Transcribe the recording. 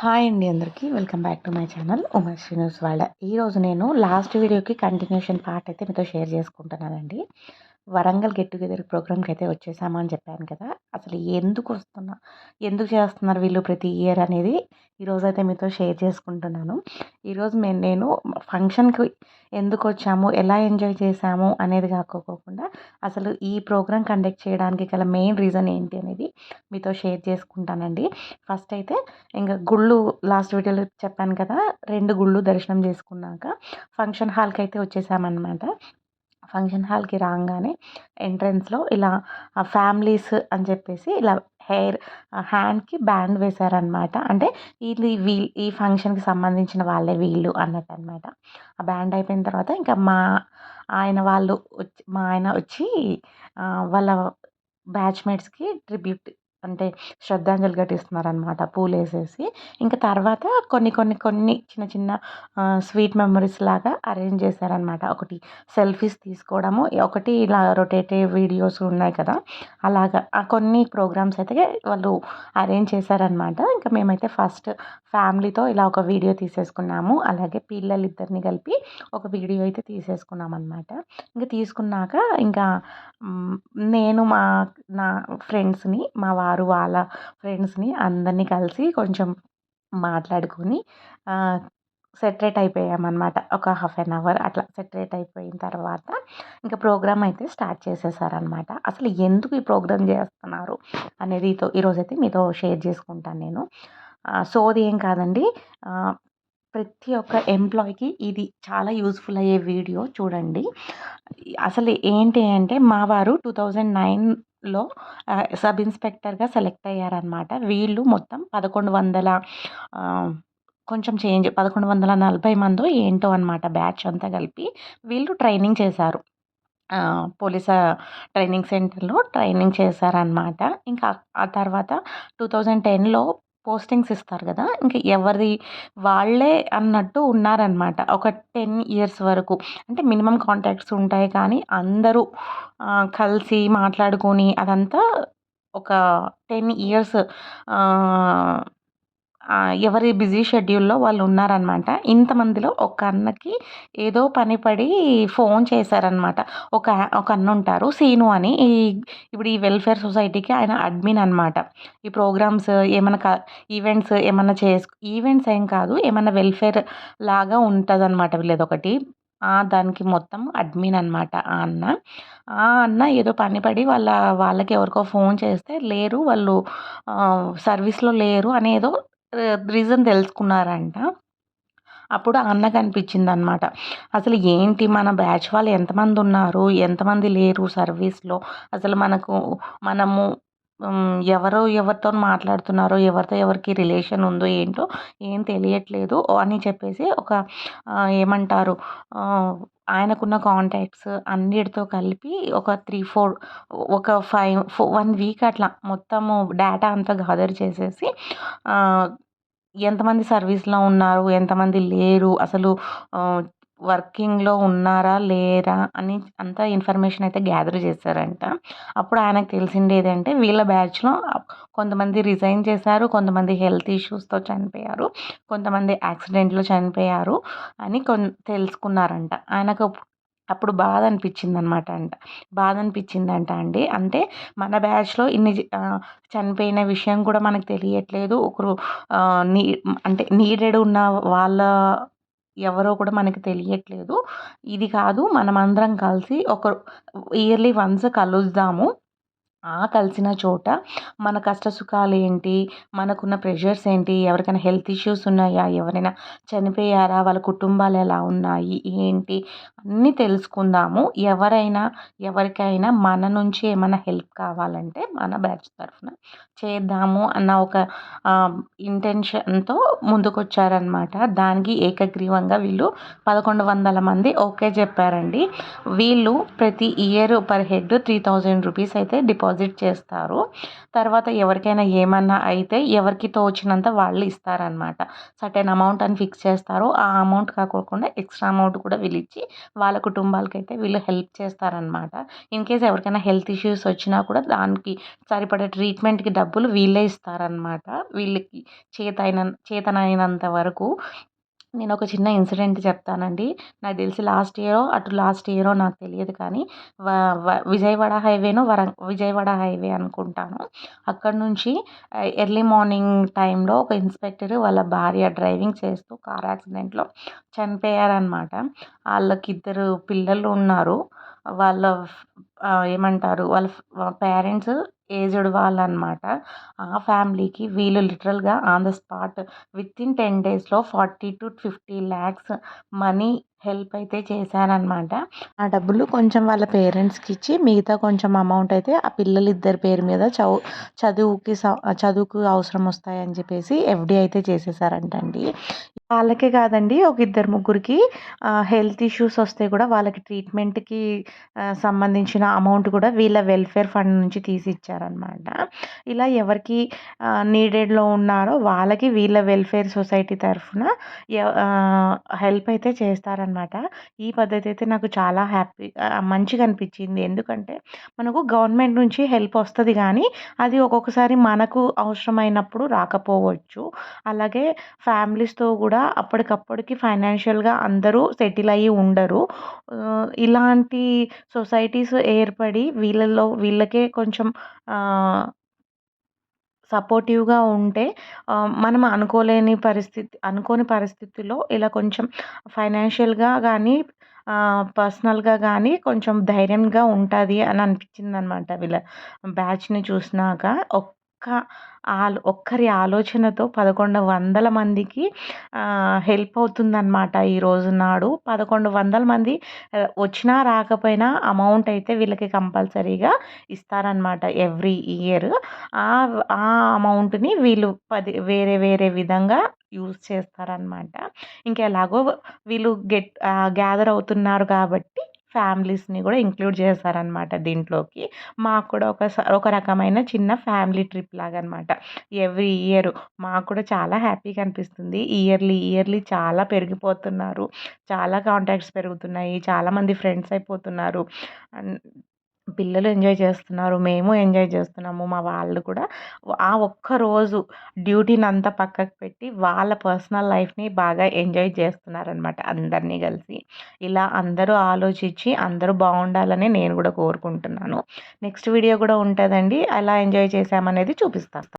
Hi అండి అందరికీ. Welcome back to my channel Uma news వాళ్ళ. ఈరోజు నేను లాస్ట్ వీడియోకి కంటిన్యూషన్ పార్ట్ అయితే మీతో షేర్ చేసుకుంటున్నానండి. వరంగల్ గెట్ టుగెదర్ ప్రోగ్రామ్కి అయితే వచ్చేసామని చెప్పాను కదా! అసలు ఎందుకు వస్తున్నా ఎందుకు చేస్తున్నారు వీళ్ళు ప్రతి ఇయర్ అనేది ఈరోజు అయితే మీతో షేర్ చేసుకుంటున్నాను. ఈరోజు మేము నేను ఫంక్షన్కి ఎందుకు వచ్చాము ఎలా ఎంజాయ్ చేసాము అనేది కాకోకుండా అసలు ఈ ప్రోగ్రామ్ కండక్ట్ చేయడానికి గల మెయిన్ రీజన్ ఏంటి అనేది మీతో షేర్ చేసుకుంటానండి. ఫస్ట్ అయితే ఇంకా గుళ్ళు లాస్ట్ వీడియోలో చెప్పాను కదా! రెండు గుళ్ళు దర్శనం చేసుకున్నాక ఫంక్షన్ హాల్కి అయితే వచ్చేసామన్నమాట. ఫంక్షన్ హాల్కి రాగానే ఎంట్రన్స్లో ఇలా ఫ్యామిలీస్ అని చెప్పేసి ఇలా హెయిర్ హ్యాండ్కి బ్యాండ్ వేశారనమాట అంటే ఇది వీల్ ఈ ఫంక్షన్కి సంబంధించిన వాళ్ళే వీళ్ళు అన్నట్టు అనమాట ఆ బ్యాండ్ అయిపోయిన తర్వాత ఇంకా మా ఆయన వాళ్ళు వచ్చి మా ఆయన వచ్చి వాళ్ళ బ్యాచ్మేట్స్కి ట్రిబ్యూట్ అంటే శ్రద్ధాంజలి ఘటిస్తున్నారనమాట పూలేసేసి. ఇంకా తర్వాత కొన్ని కొన్ని కొన్ని చిన్న చిన్న స్వీట్ మెమరీస్ లాగా అరేంజ్ చేశారనమాట ఒకటి సెల్ఫీస్ తీసుకోవడము ఒకటి ఇలా రొటేటివ్ వీడియోస్ ఉన్నాయి కదా అలాగా. కొన్ని ప్రోగ్రామ్స్ అయితే వాళ్ళు అరేంజ్ చేశారనమాట ఇంకా మేమైతే ఫస్ట్ ఫ్యామిలీతో ఇలా ఒక వీడియో తీసేసుకున్నాము. అలాగే పిల్లలిద్దరిని కలిపి ఒక వీడియో అయితే తీసేసుకున్నాం అనమాట ఇంకా తీసుకున్నాక ఇంకా నేను మా నా ఫ్రెండ్స్ని మా వారు వాళ్ళ ఫ్రెండ్స్ని అందరినీ కలిసి కొంచెం మాట్లాడుకొని సెటరేట్ అయిపోయామన్నమాట. ఒక హాఫ్ అన్ అవర్ అట్లా సెటరేట్ అయిపోయిన తర్వాత ఇంకా ప్రోగ్రామ్ అయితే స్టార్ట్ చేసేసారనమాట అసలు ఎందుకు ఈ ప్రోగ్రామ్ చేస్తున్నారు అనేది ఈరోజైతే మీతో షేర్ చేసుకుంటాను నేను. సోది ఏం కాదండి ప్రతి ఒక్క ఎంప్లాయీకి ఇది చాలా యూస్ఫుల్ అయ్యే వీడియో చూడండి. అసలు ఏంటి అంటే మా వారు టూ థౌజండ్ లో సబ్ ఇన్స్పెక్టర్గా సెలెక్ట్ అయ్యారనమాట వీళ్ళు మొత్తం పదకొండు వందల కొంచెం చేంజ్ పదకొండు వందల నలభై మందో ఏంటో అనమాట బ్యాచ్ అంతా కలిపి వీళ్ళు ట్రైనింగ్ చేశారు. పోలీస్ ట్రైనింగ్ సెంటర్లో ట్రైనింగ్ చేశారనమాట ఇంకా ఆ తర్వాత టూ థౌజండ్ టెన్లో పోస్టింగ్స్ ఇస్తారు కదా ఇంకా ఎవరి వాళ్ళే అన్నట్టు ఉన్నారనమాట. ఒక టెన్ ఇయర్స్ వరకు. అంటే మినిమం కాంటాక్ట్స్ ఉంటాయి కానీ అందరూ కలిసి మాట్లాడుకొని అదంతా ఒక టెన్ ఇయర్స్ ఎవరి బిజీ షెడ్యూల్లో వాళ్ళు ఉన్నారనమాట. ఇంతమందిలో ఒక అన్నకి ఏదో పని పడి ఫోన్ చేశారనమాట. ఒక ఒక అన్న ఉంటారు సీను అని. ఈ ఇప్పుడు ఈ వెల్ఫేర్ సొసైటీకి ఆయన అడ్మిన్ అనమాట. ఈ ప్రోగ్రామ్స్ ఏమైనా ఈవెంట్స్ ఏమైనా చేసు ఈవెంట్స్ ఏం కాదు ఏమైనా వెల్ఫేర్ లాగా ఉంటుంది అనమాట వీళ్ళది ఒకటి దానికి మొత్తం అడ్మిన్ అనమాట ఆ అన్న. ఆ అన్న ఏదో పని పడి వాళ్ళ వాళ్ళకి ఎవరికో ఫోన్ చేస్తే లేరు వాళ్ళు సర్వీస్లో లేరు అనేదో రీజన్ తెలుసుకున్నారంట. అప్పుడు ఆ అన్నకు అనిపించింది అనమాట అసలు ఏంటి మన బ్యాచ్ వాళ్ళు ఎంతమంది ఉన్నారు? ఎంతమంది లేరు సర్వీస్లో అసలు మనకు మనము ఎవరో ఎవరితో మాట్లాడుతున్నారో ఎవరితో ఎవరికి రిలేషన్ ఉందో ఏంటో ఏం తెలియట్లేదు అని చెప్పేసి ఒక ఏమంటారు ఆయనకున్న కాంటాక్ట్స్ అన్నిటితో కలిపి ఒక త్రీ ఫోర్ ఒక ఫైవ్ వన్ వీక్ అట్లా మొత్తము డేటా అంతా గాదర్ చేసేసి ఎంతమంది సర్వీస్లో ఉన్నారు ఎంతమంది లేరు అసలు వర్కింగ్లో ఉన్నారా లేరా అని అంతా ఇన్ఫర్మేషన్ అయితే గ్యాదర్ చేశారంట. అప్పుడు ఆయనకు తెలిసింది ఏంటంటే వీళ్ళ బ్యాచ్లో కొంతమంది రిజైన్ చేశారు కొంతమంది హెల్త్ ఇష్యూస్తో చనిపోయారు కొంతమంది యాక్సిడెంట్లో చనిపోయారు అని కొన్ తెలుసుకున్నారంట. ఆయనకు అప్పుడు బాధ అనిపించింది అనమాట అంట. బాధ అనిపించిందంట అండి. అంటే మన బ్యాచ్లో ఇన్ని చనిపోయిన విషయం కూడా మనకు తెలియట్లేదు. ఒకరు నీ అంటే నీడెడ్ ఉన్న వాళ్ళ ఎవరో కూడా మనకి తెలియట్లేదు. ఇది కాదు మనమందరం కలిసి ఒక ఇయర్లీ వన్స్ కలుద్దాము. ఆ కలిసిన చోట మన కష్ట సుఖాలు ఏంటి మనకున్న ప్రెషర్స్ ఏంటి? ఎవరికైనా హెల్త్ ఇష్యూస్ ఉన్నాయా? ఎవరైనా చనిపోయారా? వాళ్ళ కుటుంబాలు ఎలా ఉన్నాయి? ఏంటి? అన్నీ తెలుసుకుందాము. ఎవరైనా ఎవరికైనా మన నుంచి ఏమైనా హెల్ప్ కావాలంటే మన బ్యాచ్ తరఫున చేద్దాము అన్న ఒక ఇంటెన్షన్తో ముందుకొచ్చారనమాట దానికి ఏకగ్రీవంగా వీళ్ళు పదకొండు వందల మంది ఓకే చెప్పారండి. వీళ్ళు ప్రతి year per head three thousand rupees అయితే డిపాజిట్ డిపాజిట్ చేస్తారు. తర్వాత ఎవరికైనా ఏమన్నా అయితే ఎవరికి తోచినంత వాళ్ళు ఇస్తారనమాట సర్టెన్ అమౌంట్ అని ఫిక్స్ చేస్తారు. ఆ అమౌంట్ కాకోకుండా ఎక్స్ట్రా అమౌంట్ కూడా వీళ్ళు ఇచ్చి వాళ్ళ కుటుంబాలకైతే వీళ్ళు హెల్ప్ చేస్తారనమాట ఇన్ కేస్ ఎవరికైనా హెల్త్ ఇష్యూస్ వచ్చినా కూడా దానికి సరిపడే ట్రీట్మెంట్కి డబ్బులు వీళ్ళే ఇస్తారనమాట వీళ్ళకి చేతైన చేతనైనంత వరకు నేను ఒక చిన్న ఇన్సిడెంట్ చెప్తానండి. నాకు తెలిసి లాస్ట్ ఇయరో అటు లాస్ట్ ఇయరో నాకు తెలియదు కానీ వ విజయవాడ హైవేను వర విజయవాడ హైవే అనుకుంటాను. అక్కడ నుంచి ఎర్లీ మార్నింగ్ టైంలో ఒక ఇన్స్పెక్టర్ వాళ్ళ భార్య డ్రైవింగ్ చేస్తూ కార్ యాక్సిడెంట్లో చనిపోయారనమాట వాళ్ళకి ఇద్దరు పిల్లలు ఉన్నారు. వాళ్ళ ఏమంటారు? వాళ్ళ పేరెంట్స్ ఏజ్డ్ వాళ్ళు అనమాట ఆ ఫ్యామిలీకి వీళ్ళు లిటరల్గా on the spot within ten డేస్లో forty to fifty lakhs money help అయితే చేశారనమాట. ఆ డబ్బులు కొంచెం వాళ్ళ పేరెంట్స్కి ఇచ్చి మిగతా కొంచెం అమౌంట్ అయితే ఆ పిల్లలు ఇద్దరి పేరు మీద చదువు చదువుకి చదువుకు అవసరం వస్తాయని చెప్పేసి ఎఫ్డి అయితే చేసేసారంటండి. వాళ్ళకే కాదండి ఒక ఇద్దరు ముగ్గురికి హెల్త్ ఇష్యూస్ వస్తే కూడా వాళ్ళకి ట్రీట్మెంట్కి సంబంధించిన అమౌంట్ కూడా వీళ్ళ వెల్ఫేర్ ఫండ్ నుంచి తీసి ఇచ్చారనమాట ఇలా ఎవరికి నీడెడ్లో ఉన్నారో వాళ్ళకి వీళ్ళ వెల్ఫేర్ సొసైటీ తరఫున హెల్ప్ అయితే చేస్తారనమాట. ఈ పద్ధతి అయితే నాకు చాలా హ్యాపీ మంచిగా అనిపించింది. ఎందుకంటే మనకు గవర్నమెంట్ నుంచి హెల్ప్ వస్తుంది కానీ అది ఒక్కొక్కసారి మనకు అవసరమైనప్పుడు రాకపోవచ్చు. అలాగే ఫ్యామిలీస్తో కూడా అప్పటికప్పటికి ఫైనాన్షియల్గా అందరూ సెటిల్ అయ్యి ఉండరు. ఇలాంటి సొసైటీస్ ఏర్పడి వీళ్ళల్లో వీళ్ళకే కొంచెం సపోర్టివ్గా ఉంటే మనం అనుకోలేని పరిస్థితి అనుకోని పరిస్థితిలో ఇలా కొంచెం ఫైనాన్షియల్గా కానీ పర్సనల్గా కానీ కొంచెం ధైర్యంగా ఉంటుంది అని అనిపించింది అనమాట వీళ్ళ బ్యాచ్ని చూసినాక. ఒక్క ఆలో ఒక్కరి ఆలోచనతో పదకొండు వందల మందికి హెల్ప్ అవుతుందన్నమాట ఈరోజు నాడు. పదకొండు వందల మంది వచ్చినా రాకపోయినా అమౌంట్ అయితే వీళ్ళకి కంపల్సరీగా ఇస్తారనమాట ఎవ్రీ ఇయర్. ఆ ఆ అమౌంట్ని వీళ్ళు పది వేరే వేరే విధంగా యూజ్ చేస్తారనమాట ఇంకా ఎలాగో వీళ్ళు గెట్ గ్యాదర్ అవుతున్నారు కాబట్టి ఫ్యామిలీస్ని కూడా ఇంక్లూడ్ చేశారనమాట దీంట్లోకి. మాకు కూడా ఒక ఒక రకమైన చిన్న ఫ్యామిలీ ట్రిప్ లాగా అనమాట ఎవ్రీ ఇయర్ మాకు కూడా చాలా హ్యాపీగా అనిపిస్తుంది. ఇయర్లీ ఇయర్లీ చాలా పెరిగిపోతున్నారు. చాలా కాంటాక్ట్స్ పెరుగుతున్నాయి. చాలామంది ఫ్రెండ్స్ అయిపోతున్నారు. పిల్లలు ఎంజాయ్ చేస్తున్నారు మేము ఎంజాయ్ చేస్తున్నాము మా వాళ్ళు కూడా. ఆ ఒక్క రోజు డ్యూటీని అంతా పక్కకు పెట్టి వాళ్ళ పర్సనల్ లైఫ్ని బాగా ఎంజాయ్ చేస్తున్నారనమాట అందరినీ కలిసి. ఇలా అందరూ ఆలోచించి అందరూ బాగుండాలని నేను కూడా కోరుకుంటున్నాను. నెక్స్ట్ వీడియో కూడా ఉంటుందండి. ఎలా ఎంజాయ్ చేశామనేది చూపిస్తాను